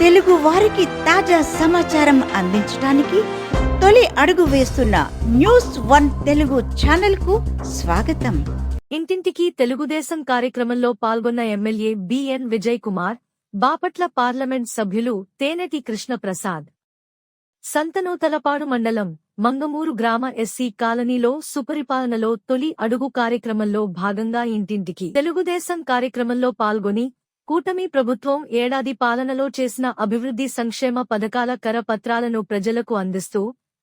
తెలుగు వారికి తాజా సమాచారం అందించడానికి తొలి అడుగు వేస్తున్న న్యూస్ వన్ తెలుగు ఛానల్కు స్వాగతం. ఇంటింటికి తెలుగుదేశం కార్యక్రమంలో పాల్గొన్న MLA BN Vijay Kumar Bapatla parliament సభ్యులు తేనెటి కృష్ణప్రసాద్. సంతనూతలపాడు మండలం మంగమూరు గ్రామ ఎస్సీ కాలనీలో సుపరిపాలనలో తొలి అడుగు కార్యక్రమంలో భాగంగా ఇంటింటికి తెలుగుదేశం కార్యక్రమంలో పాల్గొని కూటమి ప్రభుత్వం ఏడాది పాలనలో చేసిన అభివృద్ధి సంక్షేమ పథకాల కరపత్రాలను ప్రజలకు అందిస్తూ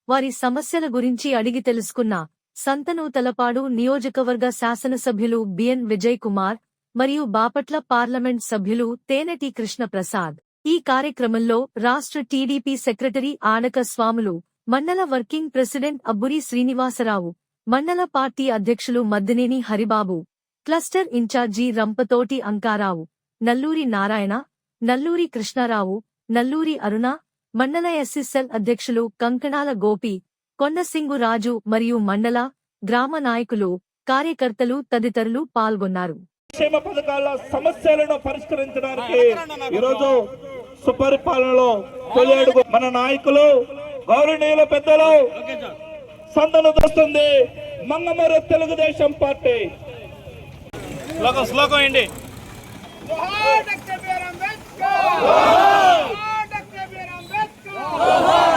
వారి సమస్యల గురించి అడిగి తెలుసుకున్న సంతనూతలపాడు నియోజకవర్గ శాసనసభ్యులు బిఎన్ విజయ్ కుమార్ మరియు బాపట్ల పార్లమెంట్ సభ్యులు తేనెటి కృష్ణప్రసాద్. ఈ కార్యక్రమంలో రాష్ట్ర టీడీపీ సెక్రటరీ ఆనక స్వాములు మండల వర్కింగ్ ప్రెసిడెంట్ అబ్బురి శ్రీనివాసరావు మండల పార్టీ అధ్యక్షులు Maddineni Haribabu cluster in charge Rampathoti Ankarao Nalluri Narayana Nalluri Krishnarao Nalluri Aruna మండల ఎస్ఎస్ఎల్ అధ్యక్షులు కంకణాల గోపి కొండసింగు రాజు మరియు మండల గ్రామ నాయకులు కార్యకర్తలు తదితరులు పాల్గొన్నారు. సంక్షేమ పథకాల సమస్యలను పరిష్కరించడానికి ఈరోజు సుపరిపాలనలో తొలి అడుగు మన నాయకులు గౌరవనీయుల పెద్దలు సందను దొస్తుంది మంగమూరు తెలుగుదేశం పార్టీ. శ్లోకం శ్లోకం ఏంటి? Doctor BR Ambedkar! Doctor BR Ambedkar!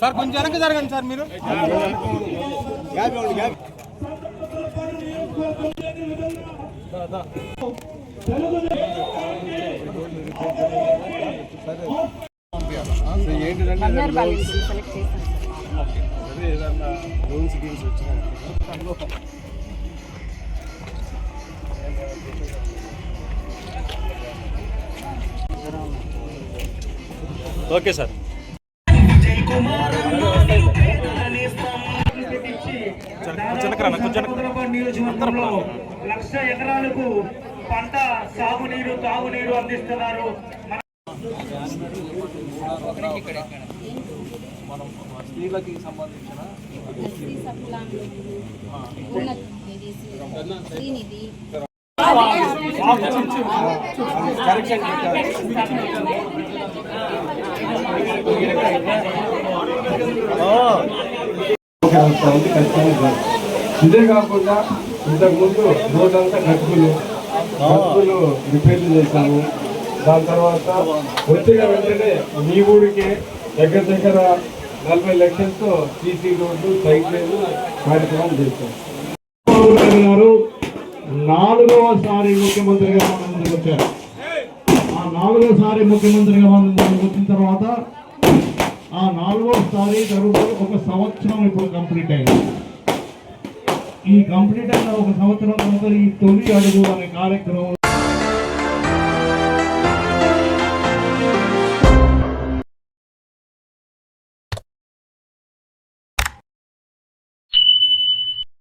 Sir కొంచెం వెనక జరగండి సార్ మీరు. ఓకే సార్ వచ్చినాయి హైదరాబాద్ నియోజకవర్గంలో లక్ష ఎకరాలకు పంట సాగునీరు తాగునీరు అందిస్తున్నారు. మన సప్లాన్లు ఉన్నత ఇదే కాకుండా ఇంతకుముందు రోడ్ అంతా గట్టుకులు గట్టుకులు రిపేర్లు చేశాము. దాని తర్వాత వచ్చిన వెంటనే మీ ఊరికే దగ్గర దగ్గర నలభై లక్షలతో సీసీ రోడ్డు సైకిల్ కార్యక్రమం చేశాం. నాలుగోసారి ముఖ్యమంత్రిగా మన ముందుకు వచ్చారు. ఆ నాలుగోసారి ముఖ్యమంత్రిగా మన ముందుకు వచ్చిన తర్వాత ఆ నాలుగోసారి జరుగుతూ ఒక సంవత్సరం ఇప్పుడు కంప్లీట్ అయింది. ఈ కంప్లీట్ అయిన ఒక సంవత్సరం తర్వాత ఈ తొలి అడుగు అనే కార్యక్రమం